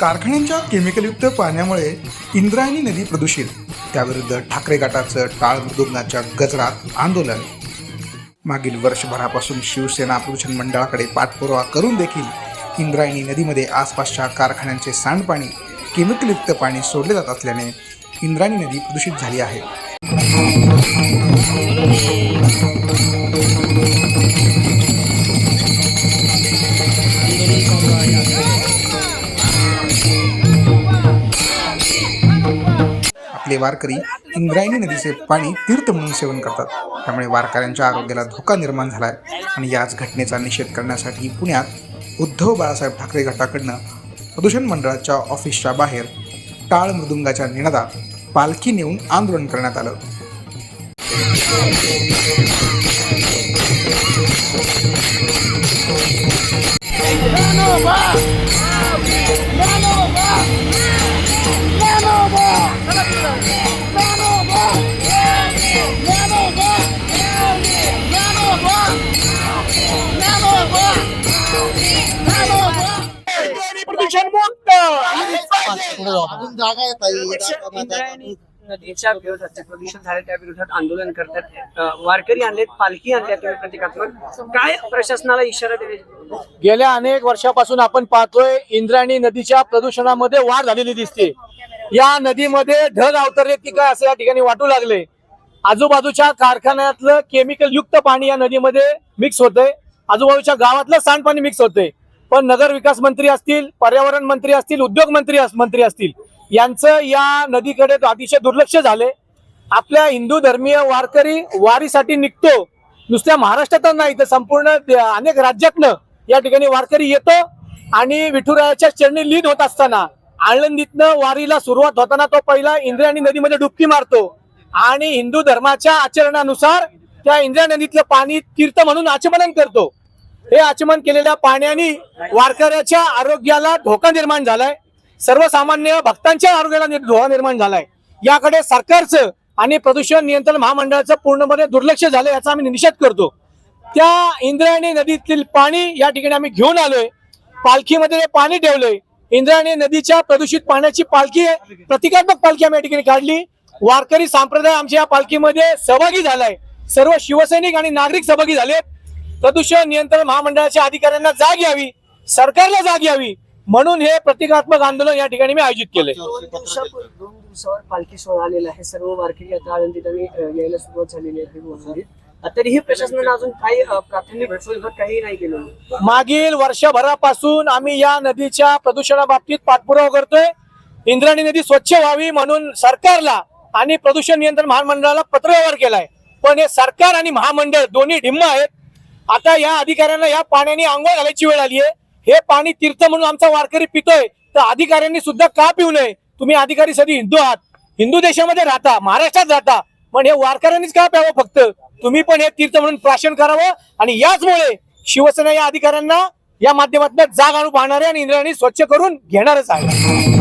कारखान्यांच्या केमिकलयुक्त पाण्यामुळे इंद्रायणी नदी प्रदूषित. त्याविरुद्ध ठाकरे गटाचं टाळ मृदुंगाच्या गजरात आंदोलन. मागील वर्षभरापासून शिवसेना प्रदूषण मंडळाकडे पाठपुरावा करून देखील इंद्रायणी नदीमध्ये आसपासच्या कारखान्यांचे सांडपाणी केमिकलयुक्त पाणी सोडले जात असल्याने इंद्रायणी नदी प्रदूषित झाली आहे. आपले वारकरी इंद्रायणी नदीचे पाणी तीर्थ म्हणून सेवन करतात. त्यामुळे वारकऱ्यांच्या आरोग्याला धोका निर्माण झाला आहे आणि याच घटनेचा निषेध करण्यासाठी पुण्यात उद्धव बाळासाहेब ठाकरे गटाकडनं प्रदूषण मंडळाच्या ऑफिसच्या बाहेर टाळ मृदुंगाच्या निनादात पालखी नेऊन आंदोलन करण्यात आलं. प्रदूषण मुक्त जागा येत आहे इंद्रायणी नदीच्या विरोधात प्रदूषण झाले त्या विरोधात आंदोलन करतात. वारकरी आणलेत पालखी आणल्या तुम्ही प्रतिकात्मक. काय प्रशासनाला इशारा दिले? गेल्या अनेक वर्षापासून आपण पाहतोय इंद्रायणी नदीच्या प्रदूषणामध्ये वाढ झालेली दिसते. या नदीमध्ये ढग अवतरले की काय असं या ठिकाणी वाटू लागले. आजूबाजूच्या कारखान्यातलं केमिकल युक्त पाणी या नदीमध्ये मिक्स होतंय. आजूबाजूच्या गावातलं सांडपाणी मिक्स होतंय. पण नगर विकास मंत्री असतील पर्यावरण मंत्री असतील उद्योग मंत्री मंत्री असतील यांचं या नदीकडे अतिशय दुर्लक्ष झाले. आपल्या हिंदू धर्मीय वारकरी वारीसाठी निघतो. नुसत्या महाराष्ट्रातच नाही तर संपूर्ण अनेक राज्यातनं या ठिकाणी वारकरी येतो आणि विठुरायाच्या चरणी लीन होत असताना आळंदीतनं वारीला सुरुवात होताना तो पहिला इंद्रायणी नदीमध्ये डुबकी मारतो. आणि हिंदू धर्माच्या आचरणानुसार त्या इंद्रायणी नदीतलं पाणी तीर्थ म्हणून आचमनन करतो. हे आचमन केलेल्या पाण्याने वारकऱ्याच्या आरोग्याला धोका निर्माण झालाय. सर्वसामान्य भक्तांच्या आरोग्याला धोका निर्माण झालाय. याकडे सरकारचं आणि प्रदूषण नियंत्रण महामंडळाचं पूर्णपणे दुर्लक्ष झालं याचा आम्ही निषेध करतो. त्या इंद्रायणी नदीतील पाणी या ठिकाणी आम्ही घेऊन आलोय. पालखीमध्ये पाणी ठेवलंय. इंद्रायणी नदीच्या प्रदूषित पाण्याची पालखी प्रतिकात्मक पालखी आम्ही या ठिकाणी काढली. वारकरी संप्रदाय आमच्या या पालखीमध्ये सहभागी झालाय. सर्व शिवसैनिक आणि नागरिक सहभागी झालेत. प्रदूषण नियंत्रण महामंडळाच्या अधिकाऱ्यांना जाग यावी सरकारला जाग यावी म्हणून हे प्रतिकात्मक आंदोलन या ठिकाणी मी आयोजित केलंय. दोन दिवसावर पालखी सोहळा आलेला आहे. सर्व वारकरी आता अ, यायला सुरुवात झालेली आहे तरीही प्रशासनाने अजून काही प्राथमिक काही नाही केलं. मागील वर्षभरापासून आम्ही या नदीच्या प्रदूषणाबाबतीत पाठपुरावा करतोय. इंद्रायणी नदी स्वच्छ व्हावी म्हणून सरकारला आणि प्रदूषण नियंत्रण महामंडळाला पत्रव्यवहार केलाय. पण हे सरकार आणि महामंडळ दोन्ही ढिम्म आहेत. आता या अधिकाऱ्यांना या पाण्याने आंघोळ घालायची वेळ आली आहे हे पाणी तीर्थ म्हणून आमचा वारकरी पितोय. तर अधिकाऱ्यांनी सुद्धा का पिऊ नये? तुम्ही अधिकारी सधी हिंदू आहात. हिंदू देशामध्ये राहता महाराष्ट्रात राहता. पण हे वारकऱ्यांनीच का प्यावं फक्त? तुम्ही पण हे तीर्थ म्हणून प्राशन करावं आणि याचमुळे शिवसेना या अधिकाऱ्यांना या माध्यमातून जाग आणू पाहणारे आणि इंद्रायणी स्वच्छ करून घेणारच आहे.